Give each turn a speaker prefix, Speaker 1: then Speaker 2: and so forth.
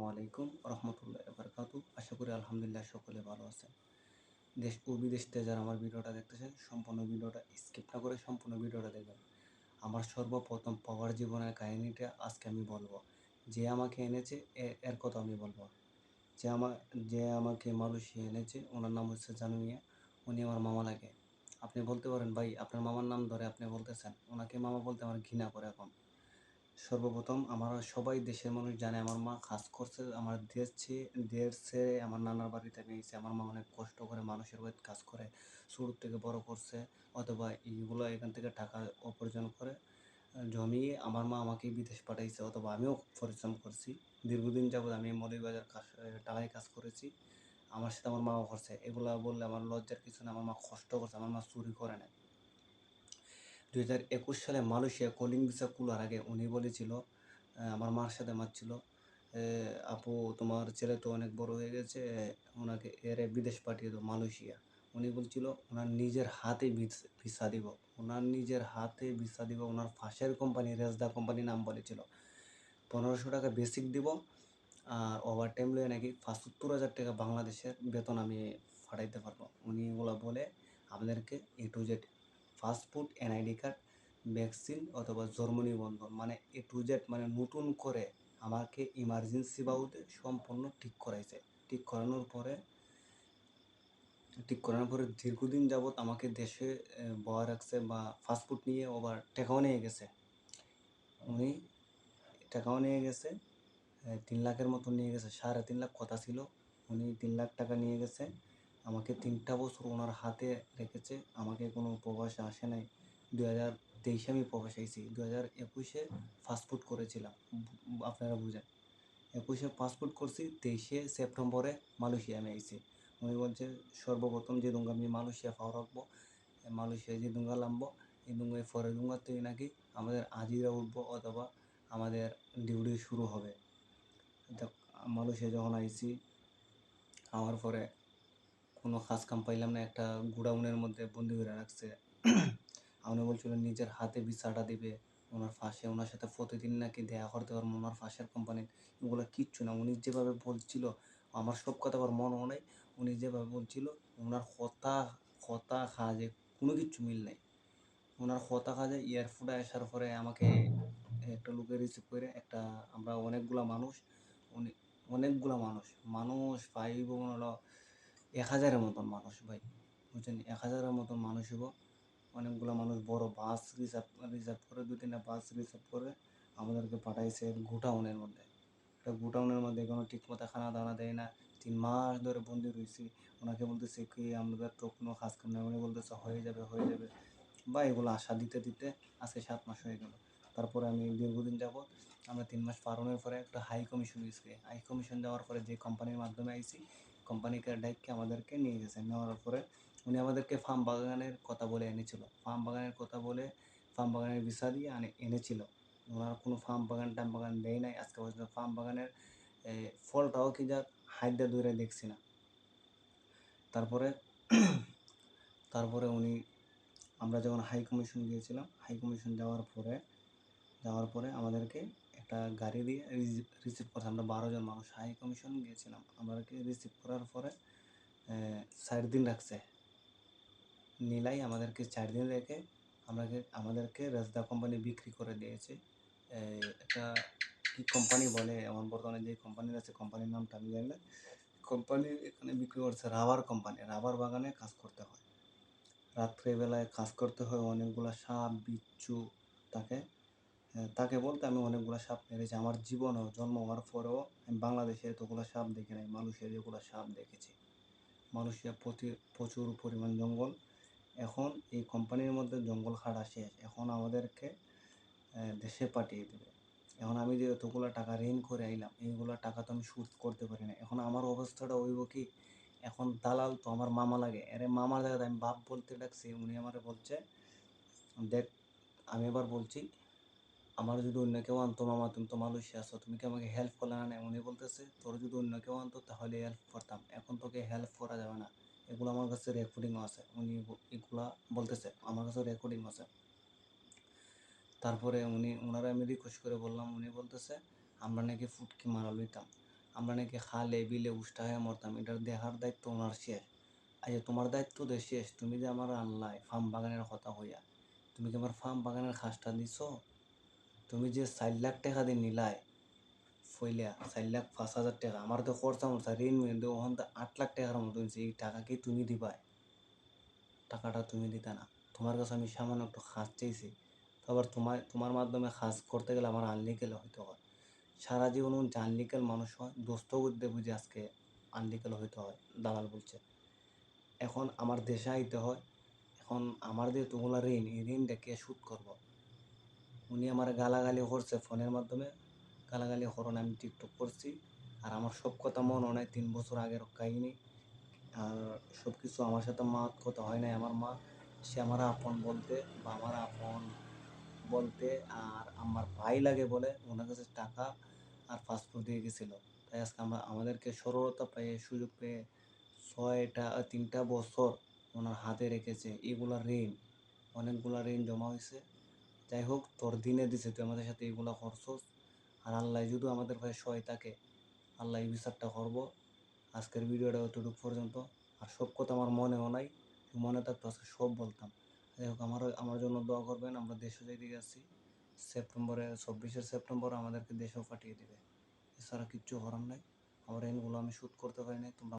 Speaker 1: আসসালামু আলাইকুম রহমতুল্লাহ বারকাতু। আশা করি আলহামদুলিল্লাহ সকলে ভালো আছেন। দেশ ও বিদেশ থেকে যারা আমার ভিডিওটা দেখতেছেন, সম্পূর্ণ ভিডিওটা স্কিপ না করে সম্পূর্ণ ভিডিওটা দেখবেন। আমার সর্বপ্রথম পাওয়ার জীবনের কাহিনীটা আজকে আমি বলব। যে আমাকে এনেছে এর কথা আমি বলব। যে আমার যে আমাকে মালয়েশিয়া এনেছে, ওনার নাম হচ্ছে জানুমিয়া উনি আমার মামা লাগে। আপনি বলতে পারেন, ভাই, আপনার মামার নাম ধরে আপনি বলতেছেন। ওনাকে মামা বলতে আমার ঘৃণা করে এখন। সর্বপ্রথম আমার সবাই দেশের মানুষ জানে, আমার মা কাজ করছে, আমার দেশ দেশ আমার নানার বাড়িতে পেয়েছে আমার মা অনেক কষ্ট করে মানুষের বাড়িতে কাজ করে শুরু থেকে বড় করছে, অথবা এইগুলো এখান থেকে টাকা উপার্জন করে। জমিয়ে আমার মা আমাকে বিদেশ পাঠাইছে, অথবা আমিও পরিশ্রম করছি। দীর্ঘদিন যাবৎ আমি মৌলভীবাজার কাজ টালায় কাজ করেছি। আমার সাথে আমার মাও করছে। এগুলা বললে আমার লজ্জার কিছু না, আমার মা কষ্ট করছে, আমার মা চুরি করে না দুই হাজার একুশ সালে মালয়েশিয়া কলিং ভিসা কুলার আগে উনি বলেছিল আমার মার সাথে মারছিল আপু তোমার ছেলে তো অনেক বড় হয়ে গেছে ওনাকে এরে বিদেশ পাঠিয়ে দাও মালয়েশিয়া। উনি বলছিল, ওনার নিজের হাতে ভিসা দিব। ওনার নিজের হাতে ভিসা দিব, ওনার ফাঁসের কোম্পানি রেজদা কোম্পানি নাম বলেছিল। পনেরোশো টাকা বেসিক দিব, আর ওভার টাইম লয়ে নাকি পঁচাত্তর হাজার টাকা বাংলাদেশের বেতন আমি ফাটাইতে পারব। উনি এগুলো বলে আমাদেরকে A to Z fast food NID card, vaccine অথবা জন্ম নিবন্ধন মানে এ টু জেড মানে নতুন করে আমাকে ইমার্জেন্সি বাবুতে সম্পূর্ণ ঠিক করাইছে। ঠিক করানোর পরে, ঠিক করানোর পরে দীর্ঘদিন যাবৎ আমাকে দেশে বয়া রাখছে বা ফাস্টফুড নিয়ে আবার টাকাও নিয়ে গেছে। উনি টাকাও নিয়ে গেছে তিন লাখের মতো নিয়ে গেছে, সাড়ে তিন লাখ কথা ছিল। উনি তিন লাখ টাকা নিয়ে গেছে। আমাকে তিনটা বছর ওনার হাতে রেখেছে। আমাকে কোনো প্রবাসে আসে নাই। দু হাজার তেইশে আমি প্রবাসে আইছি। দু হাজার একুশে ফাস্টফুড করেছিলাম। আপনারা বুঝেন। একুশে পাসপোর্ট করছি, তেইশে সেপ্টেম্বরে মালয়েশিয়া আমি আইছি। উনি বলছে, সর্বপ্রথম যে দুঙ্গা আমি মালয়েশিয়া পাওয়া রাখব, মালয়েশিয়া যে দুঙ্গা নামবো এই দুঙ্গায় পরে দুঙ্গার থেকে নাকি আমাদের আজিরা উঠবো অথবা আমাদের ডিউটি শুরু হবে। মালয়েশিয়া যখন আইছি, আমার পরে কোনো কাজ কাম পাইলাম না, একটা গুডাউনের মধ্যে বন্দি করে রাখছে। উনি বলছিল, নিজের হাতে ভিসাটা দিবে, ওনার ফাঁসে, ওনার সাথে প্রতিদিন নাকি দেখা করতে পারব, ওনার ফাঁসের কোম্পানির ওগুলো কিচ্ছু না, উনি যেভাবে বলছিল, আমার সব কথা আবার মনে নেই, উনি যেভাবে বলছিল, ওনার কথা কথা কাজে কোনো কিচ্ছু মিল নেই। ওনার কথা কাজে এয়ারপোর্টে আসার পরে আমাকে একটা লোকে রিসিভ করে, একটা আমরা অনেকগুলা মানুষ অনেকগুলা মানুষ মানুষ পাইব হলো এক হাজারের মতন মানুষ ভাই, বুঝছেন? এক হাজারের মতন মানুষ হইব। অনেকগুলো মানুষ বড় বাস রিজার্ভ রিজার্ভ করে দু তিনটা বাস রিজার্ভ করে আমাদেরকে পাঠাইছে গোডাউনের মধ্যে। একটা গোডাউনের মধ্যে কোনো ঠিকমতো খানা দানা দেয় না। তিন মাস ধরে বন্দি রয়েছি ওনাকে বলতেছে কি, আমাদের তো কোনো কাজ কাম নাই। উনি বলতেছে, হয়ে যাবে হয়ে যাবে। বা এগুলো আশা দিতে দিতে আজকে সাত মাস হয়ে গেল। তারপরে আমি দীর্ঘদিন যাব আমরা তিন মাস পালনের পরে একটা হাই কমিশন গেছি হাই কমিশন যাওয়ার পরে যে কোম্পানির মাধ্যমে আইছি কোম্পানিকে ডাইককে আমাদেরকে নিয়ে গেছে। নেওয়ার পরে উনি আমাদেরকে ফার্ম বাগানের কথা বলে এনেছিল। ফার্ম বাগানের কথা বলে ফার্ম বাগানের ভিসা দিয়ে আনে, এনেছিল। ওনার কোনো ফার্ম বাগান, টাম বাগান দেয় নাই। আজকে পর্যন্ত ফার্ম বাগানের ফলটাও কি যা হাইডা দূরে দেখছি না। তারপরে তারপরে উনি, আমরা যখন হাই কমিশন গিয়েছিলাম হাই কমিশন যাওয়ার পরে যাওয়ার পরে আমাদেরকে একটা গাড়ি দিয়ে রিসিভ করছে। আমরা বারো জন মানুষ। হাই কমিশন গিয়েছিলাম। আমাদেরকে রিসিভ করার পরে চার দিন রাখছে। নীলাই আমাদেরকে চার দিন রেখে আমাকে, আমাদেরকে রেজদা কোম্পানি বিক্রি করে দিয়েছে। একটা কি কোম্পানি বলে? এমন বর্তমানে যে কোম্পানির আছে কোম্পানির নামটা আমি জানি না। কোম্পানি এখানে বিক্রি করছে রাবার কোম্পানি রাবার বাগানে কাজ করতে হয়। রাত্রেবেলায় কাজ করতে হয়। অনেকগুলা সাপ, বিচ্ছু তাকে তাকে বলতে আমি অনেকগুলো সাপ মেরেছি। আমার জীবনেও, জন্ম হওয়ার পরেও আমি বাংলাদেশে এতগুলো সাপ দেখি নাই মালয়েশিয়ার যেগুলো সাপ দেখেছি। মালয়েশিয়া প্রতি, প্রচুর পরিমাণ জঙ্গল। এখন এই কোম্পানির মধ্যে জঙ্গল কাটা শেষ। এখন আমাদেরকে দেশে পাঠিয়ে দেবে। এখন আমি যে এতগুলো টাকা ঋণ করে আইলাম, এইগুলো টাকা তো আমি সুদ করতে পারি না। এখন আমার অবস্থাটা হইব কি, এখন দালাল তো আমার মামা লাগে। আরে মামার জায়গায় আমি বাপ বলতে ডাকছি, উনি আমার বলছে, দেখ, আমি এবার বলছি আমার যদি অন্য কেউ আনতো, মামা তুমি তো মালয়েশিয়া আছো, তুমি কি আমাকে হেল্প করলে না উনি বলতেছে, তোর যদি অন্য কেউ আনতো, তাহলে হেল্প করতাম, এখন তোকে হেল্প করা যাবে না। এগুলো আমার কাছে রেকর্ডিংও আছে, উনি এগুলা বলতেছে, আমার কাছে রেকর্ডিং আছে। তারপরে উনি ওনারা আমি রিকোয়েস্ট করে বললাম, উনি বলতেছে, আমরা নাকি ফুটকি মারা লইতাম, আমরা নাকি খালে বিলে উষ্টা হয়ে মরতাম, এটার দেখার দায়িত্ব ওনার শেষ। আচ্ছা তোমার দায়িত্ব তো শেষ, তুমি যে আমার আনলাই ফার্ম বাগানের কথা হইয়া তুমি কি আমার ফার্ম বাগানের খাসটা দিছ? তুমি যে চার লাখ টাকা দিয়ে নিলাই, ফইলা চার লাখ পাঁচ হাজার টাকা আমার তো খরচা মরচা ঋণ তো ওখান তো আট লাখ টাকার মতো এই টাকা কি তুমি দিবাই। টাকাটা তুমি দিতা না। তোমার কাছে আমি সামান্য একটু খাস চেয়েছি তো আবার তোমার তোমার মাধ্যমে খাস করতে গেলে আমার আনলিকেল হইতে হয়। সারা জীবন যে আনলিকেল মানুষ হয়, দোস্ত করতে বুঝে আজকে আনলিকেল হইতে হয়, দালাল বলছে। এখন আমার দেশে আইতে হয়, এখন আমার যে তোগুলা ঋণ, এই ঋণটা কে শোধ করব? উনি আমার গালাগালি করছে ফোনের মাধ্যমে। গালাগালি করুন আমি টিকটক করছি। আর আমার সব কথা মনে হয় তিন বছর আগের কাহিনী। আর সব কিছু আমার সাথে মা কথা হয় নাই আমার মা। সে আমার আপন বলতে বা আমার আপন বলতে আর আমার ভাই লাগে বলে ওনার কাছে টাকা আর পাসপোর্ট দিয়ে গেছিল। তাই আজকে আমরা আমাদেরকে সরলতা পেয়ে, সুযোগ পেয়ে ছয়টা, তিনটা বছর ওনার হাতে রেখেছে। এগুলা ঋণ, অনেকগুলা ঋণ জমা হয়েছে। যাই হোক, তোর দিনে দিছে, তুই আমাদের সাথে এগুলা করছস। আর আল্লাহ যদি আমাদের ভাই সহায় থাকে, আল্লাহ এই বিচারটা করব। আজকের ভিডিওটা অতটুকু পর্যন্ত। আর সব কথা আমার মনেও নাই মনে থাকতো আজকে সব বলতাম। যাই হোক আমার আমার জন্য দোয়া করবেন, আমরা দেশে যাইতে যাচ্ছি। সেপ্টেম্বরে, চব্বিশে সেপ্টেম্বর আমাদেরকে দেশেও পাঠিয়ে দেবে। এছাড়া কিচ্ছু করার নাই। আমার ঋণগুলো আমি শোধ করতে পারি নাই, তোমরা